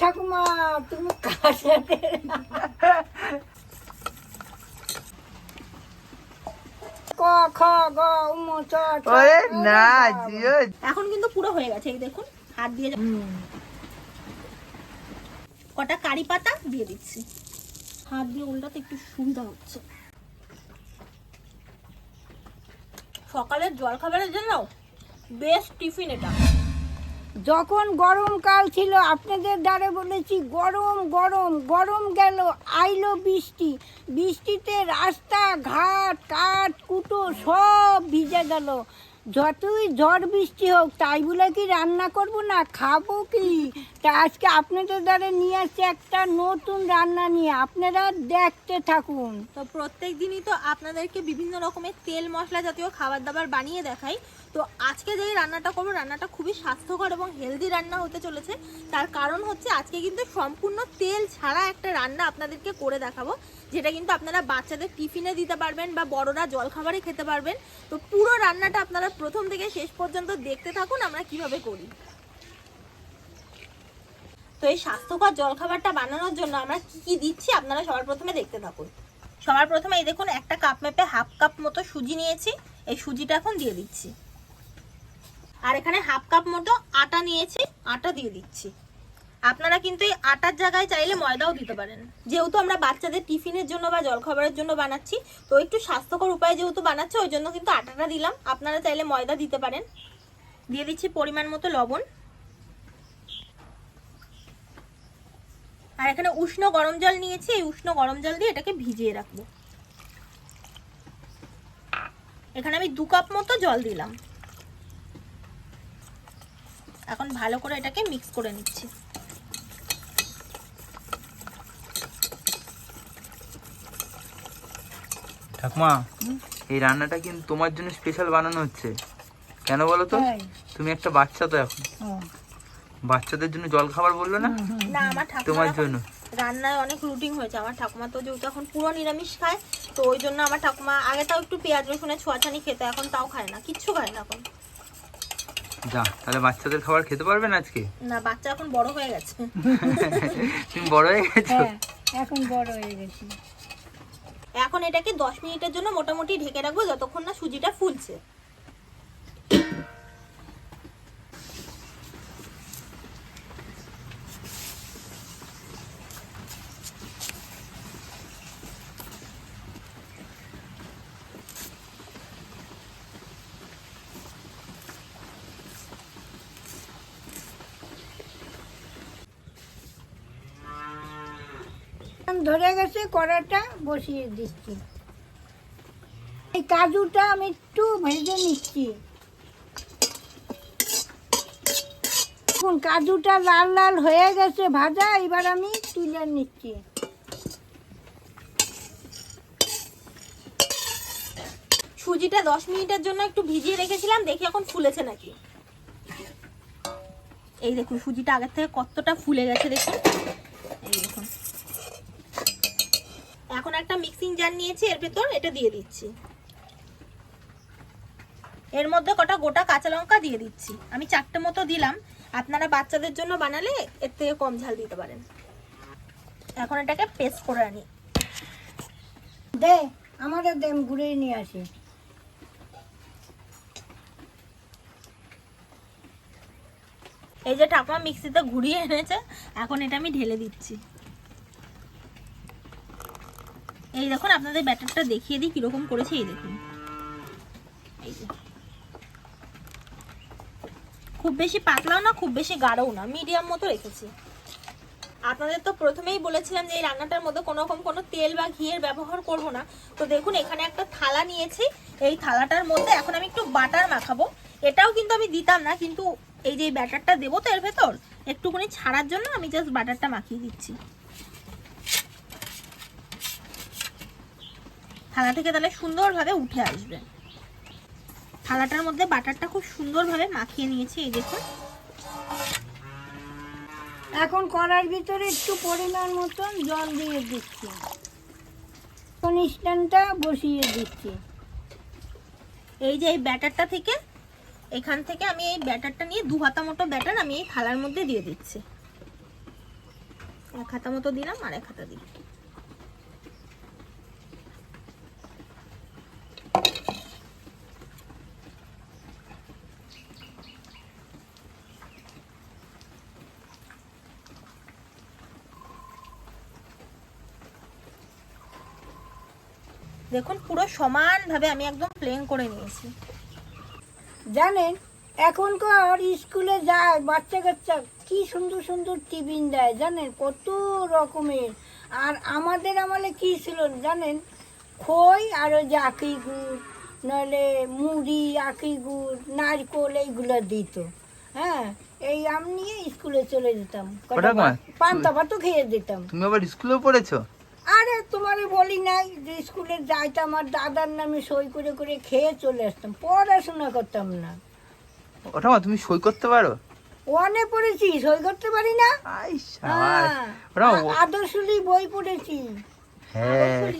ঠাকুমা তুমি কার সাথে ক খ গ উম চ ছ, ওরে ও না এখন কিন্তু পুরো হয়ে গেছে এই দেখুন হাত দিয়ে কটা কারি পাতা দিয়ে দিচ্ছি। হাত দিয়ে উল্টাতে একটু সুবিধা হচ্ছে। সকালের জল খাবারের জন্য বেস্ট টিফিন এটা। যখন গরমকাল ছিল, আপনাদের দ্বারে বলেছি, গরম গরম গরম গেল, আইলো বৃষ্টি। বৃষ্টিতে রাস্তা, ঘাট, কাঠ, কুটো সব ভিজে গেল। যতই ঝড় বৃষ্টি হোক, তাই বলে কি রান্না করব না, খাব কি? তা আজকে আপনাদের দ্বারা নিয়ে আসছে একটা নতুন রান্না নিয়ে। আপনারা দেখতে থাকুন। তো প্রত্যেক দিনই তো আপনাদেরকে বিভিন্ন রকমের তেল মশলা জাতীয় খাবার দাবার বানিয়ে দেখাই। তো আজকে যে রান্নাটা করব, রান্নাটা খুবই স্বাস্থ্যকর এবং হেলদি রান্না হতে চলেছে। তার কারণ হচ্ছে আজকে কিন্তু সম্পূর্ণ তেল ছাড়া একটা রান্না আপনাদেরকে করে দেখাবো, যেটা কিন্তু আপনারা বাচ্চাদের টিফিনে দিতে পারবেন বা বড়রা জলখাবারে খেতে পারবেন। তো পুরো রান্নাটা আপনারা প্রথম থেকে শেষ পর্যন্ত দেখতে থাকুন, আমরা কীভাবে করি। তো এই স্বাস্থ্যকর জলখাবারটা বানানোর জন্য আমরা কি কি দিচ্ছি আপনারা সবার প্রথমে দেখতে থাকুন। সবার প্রথমে এই দেখুন, একটা কাপ মেপে হাফ কাপ মতো সুজি নিয়েছি, এই সুজিটা এখন দিয়ে দিচ্ছি। আর এখানে হাফ কাপ মতো আটা নিয়েছি, আটা দিয়ে দিচ্ছি। আপনারা কিন্তু এই আটার জায়গায় চাইলে ময়দাও দিতে পারেন। যেহেতু আমরা বাচ্চাদের টিফিনের জন্য বা জলখাবারের জন্য বানাচ্ছি, তো একটু স্বাস্থ্যকর উপায়ে যেহেতু বানাচ্ছি, ওই জন্য কিন্তু আটাটা দিলাম। আপনারা চাইলে ময়দা দিতে পারেন। দিয়ে দিচ্ছি পরিমাণ মতো লবণ। আর এখানে উষ্ণ গরম জল নিয়েছি, এই উষ্ণ গরম জল দিয়ে এটাকে ভিজিয়ে রাখব। এখানে আমি দু কাপ মতো জল দিলাম। এখন ভালো করে এটাকে মিক্স করে নিচ্ছি। ঠাকুমা এই রান্নাটা কিন্তু তোমার জন্য স্পেশাল বানানো হচ্ছে। কেন বলো তো? তুমি একটা বাচ্চা তো এখন। বাচ্চাদের জন্য জল খাবার বলল না? তোমার জন্য। রান্নায় অনেক রুটিন হয়েছে। আমার ঠাকুমা তো যেহেতু এখন পুরো নিরামিষ খায় তো ওই জন্য আমার ঠাকুমা আগে তাও একটু পেঁয়াজ রসুনের ছোঁয়াছানি খেতে এখন তাও খায় না। কিচ্ছু খায় না এখন। যা তাহলে বাচ্চাদের খাবার খেতে পারবেন আজকে? না বাচ্চা এখন বড় হয়ে গেছে। তুমি বড় হয়ে গেছো? হ্যাঁ এখন বড় হয়ে গেছি। এখন এটাকে দশ মিনিটের জন্য মোটামুটি ঢেকে রাখব যতক্ষণ না সুজিটা ফুলছে। ধরে গেছে, কড়াটা বসিয়ে দিচ্ছি। এই কাজুটা আমি একটু ভেজে নিচ্ছি। দেখুন, কাজুটা লাল লাল হয়ে গেছে ভাজা, এবার আমি তুলে নিচ্ছি। সুজিটা দশ মিনিটের জন্য একটু ভিজিয়ে রেখেছিলাম, দেখি এখন ফুলেছে নাকি। এই দেখুন, সুজিটা আগের থেকে কতটা ফুলে গেছে দেখুন এই দেখুন এখন একটা মিক্সিং জার নিয়েছি এর ভেতর এটা দিয়ে দিচ্ছি। এর মধ্যে কটা গোটা কাঁচা লঙ্কা দিয়ে দিচ্ছি। আমি চারটে মতো দিলাম। আপনারা বাচ্চাদের জন্য বানালে এর থেকে কম ঝাল দিতে পারেন। এখন এটাকে পেস্ট করে আনি। দে আমাদের দে আমি ঘুরে নিয়ে আসি। এই যে ঠাকুমা মিক্সিতে ঘুরিয়ে এনেছে এখন এটা আমি ঢেলে দিচ্ছি। এই দেখুন, আপনাদের ব্যাটারটা দেখিয়ে দিই কীরকম করেছে, এই দেখুন। খুব বেশি পাতলাও না, খুব বেশি গাঢ়ও না, মিডিয়াম মতো রেখেছি। আপনাদের তো প্রথমেই বলেছিলাম যে এই রান্নাটার মধ্যে কোনো রকম কোনো তেল বা ঘিয়ের ব্যবহার করব না। তো দেখুন, এখানে একটা থালা নিয়েছি। এই থালাটার মধ্যে এখন আমি একটু বাটার মাখাবো। এটাও কিন্তু আমি দিতাম না, কিন্তু এই যে ব্যাটারটা দেবো তো এর ভেতর, একটুখানি ছাড়ার জন্য আমি জাস্ট বাটারটা মাখিয়ে দিচ্ছি। থালা থেকে তাহলে সুন্দরভাবে উঠে আসবে। থালাটার মধ্যে বাটারটা খুব সুন্দরভাবে মাখিয়ে নিয়েছি এই দেখুন। এখন কড়ার ভিতরে একটু পরিমাণ মতন জল দিয়ে দিচ্ছি। স্ট্যান্ডটা বসিয়ে দিচ্ছি। এই যে এই ব্যাটারটা থেকে এখান থেকে আমি এই ব্যাটারটা নিয়ে দু হাতা মতো ব্যাটার আমি এই থালার মধ্যে দিয়ে দিচ্ছি। এক হাতা মতো দিলাম আর এক হাতা দিই দেখুন পুরো সমানভাবে আমি একদম প্লেন করে নিয়েছি। জানেন এখনকার স্কুলে যায় বাচ্চা কাচ্চা কি সুন্দর সুন্দর টিফিন দেয় জানেন? কত রকমের। আর আমাদের আমলে কি ছিল জানেন? খই আর ওই যে আখি গুড় নইলে মুড়ি আখি গুড় নারকোল এইগুলো দিত। হ্যাঁ এই আম নিয়ে স্কুলে চলে যেতাম। পান্তা ভাতও খেয়ে দিতাম তুমি আবার স্কুলেও পড়েছো? আরে তোমারে বলি নাই যে স্কুলে যাইতাম আর দাদার নামে সই করে করে খেয়ে চলে আসতাম পড়াশোনা করতাম না। ওটা মা তুমি সই করতে পারো? ওয়ানে পড়েছি সই করতে পারি না? হ্যাঁ, ওটা বই পড়েছি। হ্যাঁ।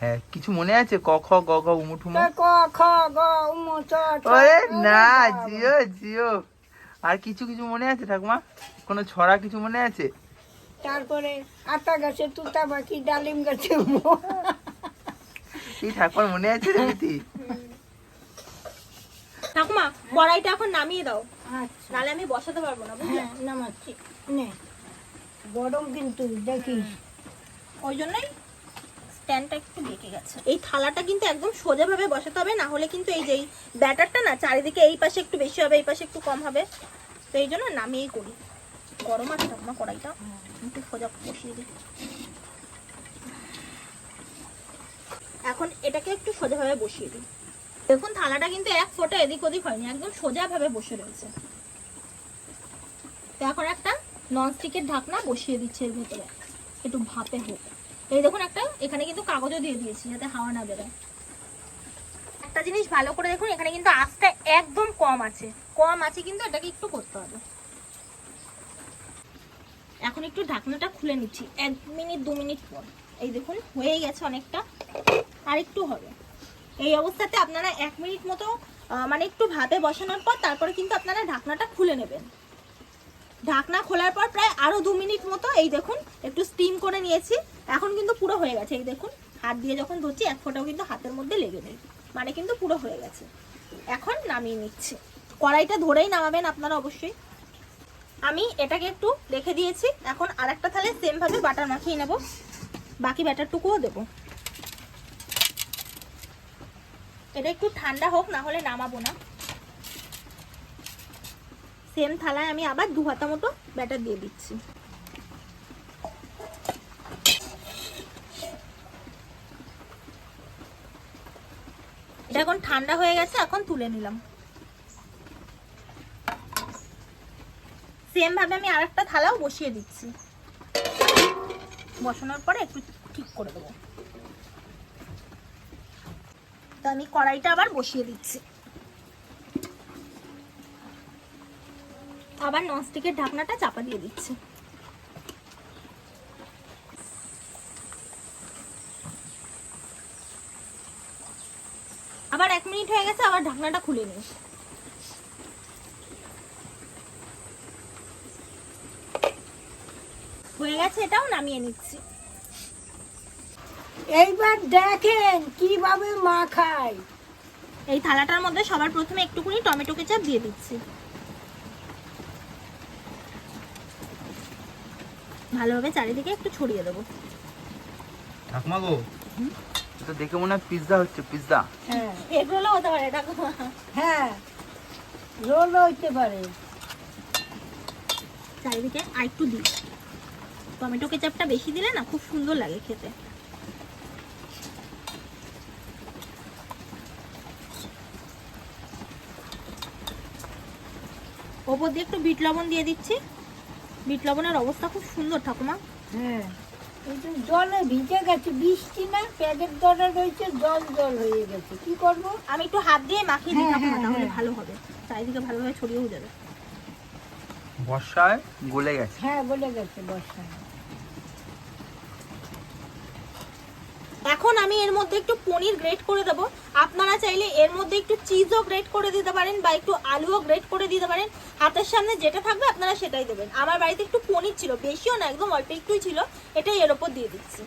হ্যাঁ কিছু মনে আছে? ক খ গ ঘ উমুঠুমো তা ক খ গ উম চ ওরে না জিও জিও। আর কিছু কিছু মনে আছে ঠাকুমা? কোনো ছড়া কিছু মনে আছে? তারপরে আতা গাছে তুতা পাখি ডালিম গাছে ঠাকুমার মনে আছে? ঠাকুমা কড়াইটা এখন নামিয়ে দাও। আচ্ছা। নালে আমি বসাতে পারব না বুঝলে? হ্যাঁ নামাচ্ছি। নে। গরম কিন্তু দেখিস। ওই জন্যই স্ট্যান্ডটা একটু বেঁকে গেছে। এই থালাটা কিন্তু একদম সোজাভাবে বসাতে হবে না হলে কিন্তু এই যে এই ব্যাটারটা না চারিদিকে এই পাশে একটু বেশি হবে এই পাশে একটু কম হবে। তো এই জন্য নামিয়েই করি। গরম আছে ঠাকুমা কড়াইটা। এখন এটাকে একটু বসিয়ে দিই। দেখুন, থালাটা কিন্তু এক ফোঁটা এদিক ওদিক হয়নি, একদম বসে রয়েছে। এখন একটা ননস্টিকের ঢাকনা বসিয়ে দিচ্ছে এর ভেতরে, একটু ভাপে হোক। এই দেখুন একটা, এখানে কিন্তু কাগজও দিয়ে দিয়েছি যাতে হাওয়া না বেরোয়। একটা জিনিস ভালো করে দেখুন, এখানে কিন্তু আঁচটা একদম কম আছে। কম আছে কিন্তু এটাকে একটু করতে হবে। এখন একটু ঢাকনাটা খুলে নিচ্ছি। এক মিনিট, দু মিনিট পর। এই দেখুন, হয়ে গেছে অনেকটা। আর একটু হবে। এই অবস্থাতে আপনারা এক মিনিট মতো মানে একটু ভাপে বসানোর পর তারপরে কিন্তু আপনারা ঢাকনাটা খুলে নেবেন। ঢাকনা খোলার পর প্রায় আরও দু মিনিট মতো, এই দেখুন, একটু স্টিম করে নিয়েছি। এখন কিন্তু পুরো হয়ে গেছে, এই দেখুন। হাত দিয়ে যখন ধরছি এক ফোঁটাও কিন্তু হাতের মধ্যে লেগে নেই। মানে কিন্তু পুরো হয়ে গেছে। এখন নামিয়ে নিচ্ছে। কড়াইটা ধরেই নামাবেন আপনারা অবশ্যই। আমি এটাকে একটু রেখে দিয়েছি। এখন আরেকটা থালে সেম ভাবে বাটার মাখিয়ে নেব। বাকি ব্যাটারটুকুও দেবো। এটা একটু ঠান্ডা হোক না হলে নামাবো না। সেম থালায় আমি আবার দু হাতা মতো ব্যাটার দিয়ে দিচ্ছি। এটা এখন ঠান্ডা হয়ে গেছে, এখন তুলে নিলাম। সেম ভাবে আমি আরেকটা থালাও বসিয়ে দিচ্ছি। বসানোর পরে একটু ঠিক করে দেবো। তো আমি কড়াইটা আবার বসিয়ে দিচ্ছি। আবার ননস্টিকের ঢাকনাটা চাপা দিয়ে দিচ্ছি। আবার এক মিনিট হয়ে গেছে, আবার ঢাকনাটা খুলে নিই। হয়ে গেছে এটাও নামিয়ে নিচ্ছি। এইবার দেখেন কীভাবে মা খায়। এই থালাটার মধ্যে সবার প্রথমে একটুখানি টমেটো কেচাপ দিয়ে দিচ্ছি। ভালোভাবে চারিদিকে একটু ছড়িয়ে দেবো। ঠাকুমা গো এটা দেখে মনে হয় পিৎজা হচ্ছে পিৎজা হ্যাঁ। এগুলো হতে পারে ঠাকুমা। হ্যাঁ রোল হইতে পারে। চারিদিকে আর একটু দিই। টমেটো কেচাপটা বেশি দিলে না খুব সুন্দর লাগে খেতে। ওপর দিয়ে একটু বিট লবণ দিয়ে দিচ্ছি। বিট লবণের অবস্থা খুব সুন্দর ঠাকুমা। হ্যাঁ। জলে ভিজে গেছে বৃষ্টি না প্যাকেট ধরা রয়েছে জল জল হয়ে গেছে। কি করব? আমি একটু হাত দিয়ে মাখিয়ে দিই হ্যাঁ, ঠাকুমা হ্যাঁ, তাহলে হ্যাঁ। ভালো হবে। চারিদিকে ভালোভাবে ছড়িয়েও যাবে। বর্ষায় গলে গেছে। হ্যাঁ বলে গেছে বর্ষা এখন আমি এর মধ্যে একটু পনির গ্রেট করে দেবো। আপনারা চাইলে এর মধ্যে একটু চিজও গ্রেট করে দিতে পারেন বা একটু আলুও গ্রেট করে দিতে পারেন। হাতের সামনে যেটা থাকবে আপনারা সেটাই দেবেন। আমার বাড়িতে একটু পনির ছিল, বেশিও না, একদম অল্প একটুই ছিল। এটাই এর ওপর দিয়ে দিচ্ছি।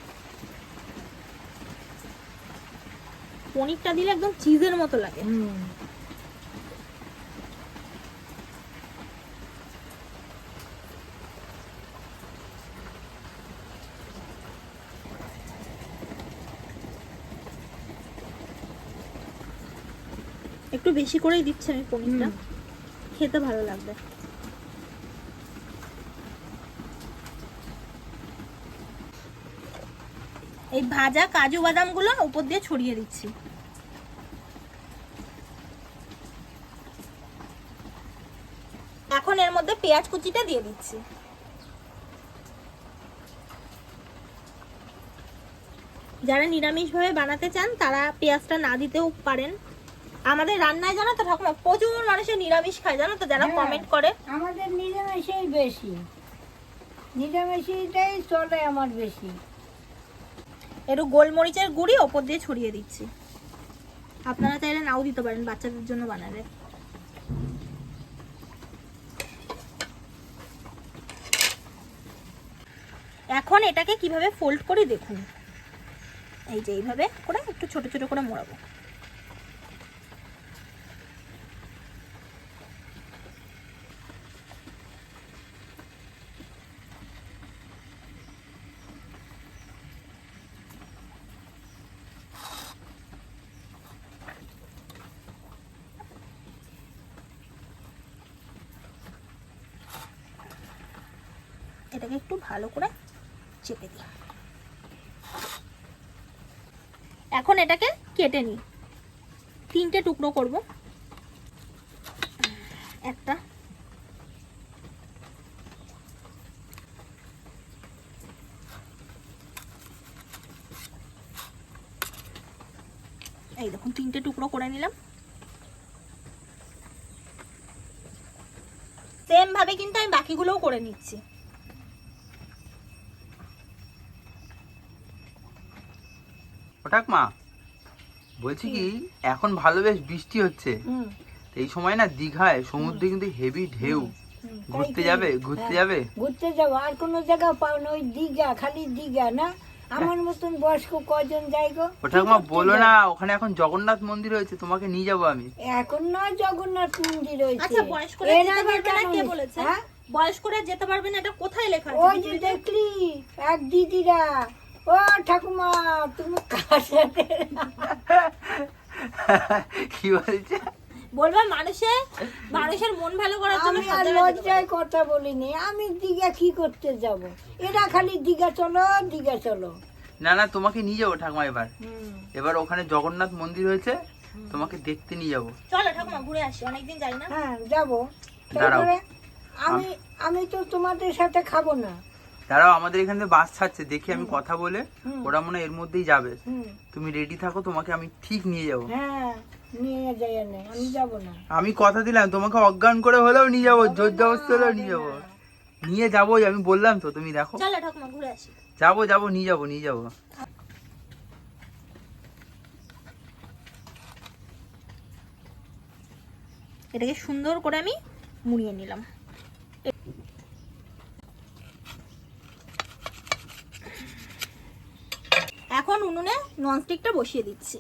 পনিরটা দিলে একদম চিজের মতো লাগে। একটু বেশি করেই দিচ্ছি আমি পনিরটা। খেতে ভালো লাগবে। এই ভাজা কাজু বাদামগুলো উপর দিয়ে ছড়িয়ে দিচ্ছি। এখন এর মধ্যে পেঁয়াজ কুচিটা দিয়ে দিচ্ছি। যারা নিরামিষভাবে বানাতে চান তারা পেঁয়াজটা না দিতেও পারেন। আমাদের রান্নায় জানো তো ঠাকুমা প্রচুর মানুষের নিরামিষ খায় জানো তো যারা হ্যাঁ। কমেন্ট করে। আমাদের নিরামিষেই বেশি। নিরামিষটাই চলে আমার বেশি। একটু গোলমরিচের গুঁড়ি ওপর দিয়ে ছড়িয়ে দিচ্ছি। আপনারা চাইলে নাও দিতে পারেন বাচ্চাদের জন্য বানালে। এখন এটাকে কীভাবে ফোল্ড করে দেখুন। এই যে এইভাবে করে একটু ছোট ছোট করে মোড়াবো। এটাকে একটু ভালো করে চেপে দিই। এখন এটাকে কেটে নিই। তিনটে টুকরো করব। একটা। এই দেখুন, তিনটে টুকরো করে নিলাম। সেম ভাবে কিন্তু আমি বাকিগুলোও করে নিচ্ছি। ওটাক মা। বলছি কি এখন ভালো বেশ বৃষ্টি হচ্ছে। এই সময় না দীঘায় সমুদ্রে কিন্তু হেভি ঢেউ। ঘুরতে যাবে? ঘুরতে হ্যাঁ, যাবে? ঘুরতে যাব। আর কোনো জায়গা পাও না ওই দীঘা খালি দীঘা না? আমার মতন বয়স্ক কজন যাই গো? ওটাক কি মা করতে বলো না ওখানে এখন জগন্নাথ মন্দির হয়েছে তোমাকে নিয়ে যাব আমি। এখন না জগন্নাথ মন্দির হয়েছে। আচ্ছা বয়স্করা যেতে পারবে না? কে বলেছে? হ্যাঁ? বয়স্করা যেতে পারবে না এটা কোথায় লেখা আছে? ওই যে দেখলি এক দিদিরা। ও ঠাকুমা তুমি কি বলছে? বলবে মানুষের মানুষের মন ভালো করার জন্য আমি আর। লজ্জায় কথা বলিনি আমি দীঘা কি করতে যাব? এরা খালি দীঘা চলো দীঘা চলো। না না তোমাকে নিয়ে যাব ঠাকুমা এবার। এবার ওখানে জগন্নাথ মন্দির হয়েছে তোমাকে দেখতে নিয়ে যাব। চলো ঠাকুমা ঘুরে আসি অনেকদিন যাই না। হ্যাঁ যাব। দাঁড়াও। তারপরে আমি আমি তো তোমাদের সাথে খাব না। দাঁড়াও আমাদের এখান থেকে বাস ছাড়ছে দেখি আমি কথা বলে। ওরা মনে এর মধ্যেই যাবে। তুমি রেডি থাকো তোমাকে আমি ঠিক নিয়ে যাব। হ্যাঁ আমি যাব কথা দিলাম তোমাকে অজ্ঞান করে হলেও নিয়ে যাব জোর জবস্তি হলেও নিয়ে যাব। নিয়ে যাবোই আমি বললাম তো তুমি দেখো। যাব যাব নিয়ে যাব নিয়ে যাব। এটাকে সুন্দর করে আমি মুড়িয়ে নিলাম এখন উনুনে ননস্টিকটা বসিয়ে দিচ্ছি।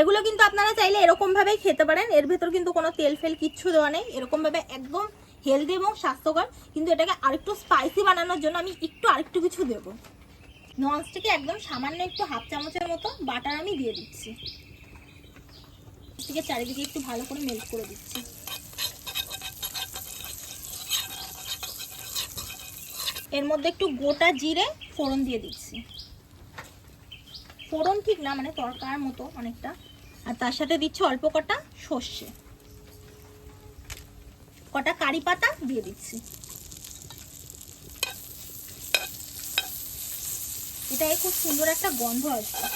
এগুলো কিন্তু আপনারা চাইলে এরকম ভাবেই খেতে পারেন। এর ভেতর কিন্তু কোনো তেল ফেল কিচ্ছু দেওয়া নেই। এরকম ভাবে একদম হেলদি এবং স্বাস্থ্যকর। কিন্তু এটাকে আরেকটু স্পাইসি বানানোর জন্য আমি একটু আরেকটু কিছু দেবো। ননস্টিকে একদম সামান্য একটু হাফ চামচের মতো বাটার আমি দিয়ে দিচ্ছি। থেকে চারিদিকে একটু ভালো করে মেল্ট করে দিচ্ছি। এর মধ্যে একটু গোটা জিরে ফোড়ন দিয়ে দিচ্ছি। ফোড়ন ঠিক না মানে তরকার মতো অনেকটা। আর তার সাথে দিচ্ছে অল্প কটা সর্ষে। কটা কারি পাতা দিয়ে দিচ্ছি। এটাই খুব সুন্দর একটা গন্ধ আসবে।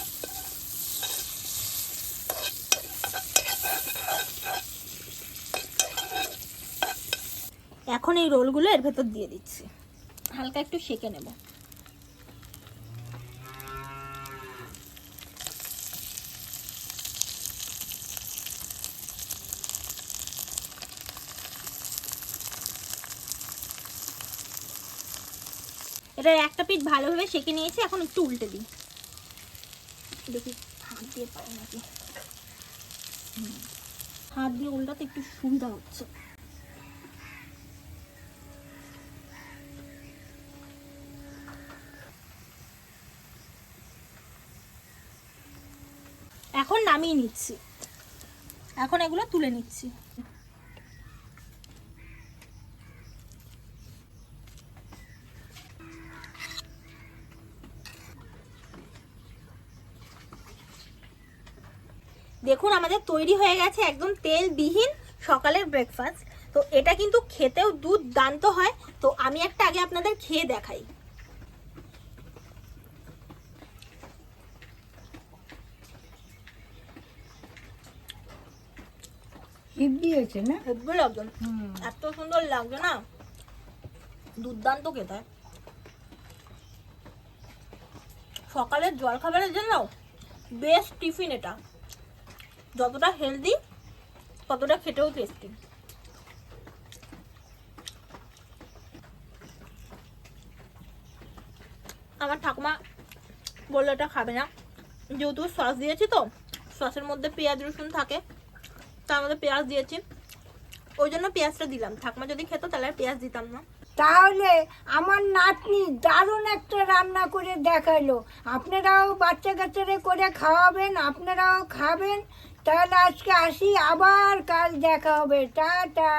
এখন এই রোলগুলো এর ভেতর দিয়ে দিচ্ছি। হালকা একটু সেকে নেব। এটার একটা পিঠ ভালোভাবে সেঁকে নিয়েছি, এখন একটু উল্টে দিই। দেখি হাত দিয়ে পাই নাকি। হাত দিয়ে উল্টাতে একটু সুবিধা হচ্ছে। এখন নামিয়ে নিচ্ছি। এখন এগুলো তুলে নিচ্ছি। দেখুন আমাদের তৈরি হয়ে গেছে একদম তেলবিহীন সকালের ব্রেকফাস্ট তো এটা কিন্তু খেতেও দুধ দান্ত হয়। তো আমি একটা আগে আপনাদের খেয়ে দেখাই। হিপ দিয়েছে না? হেব্বি লাগছে। এত সুন্দর লাগছে না? দুর্দান্ত খেতে। হয়। সকালের জল খাবারের জন্য বেস্ট টিফিন এটা। যতটা হেলদি ততটা খেতেও টেস্টি আমার ঠাকুমা বলল, এটা খাবে না। যেহেতু সস দিয়েছি তো, সসের মধ্যে পেঁয়াজ, রসুন থাকে, তার মধ্যে পেঁয়াজ দিয়েছি। ওই জন্য পেঁয়াজটা দিলাম। ঠাকুমা যদি খেত, তাহলে পেঁয়াজ দিতাম না। তাহলে আমার নাতনি দারুণ একটা রান্না করে দেখাল। আপনারাও বাচ্চা কাচ্চারে করে খাওয়াবেন, আপনারাও খাবেন। তাহলে আজকে আসি আবার কাল দেখা হবে। টাটা।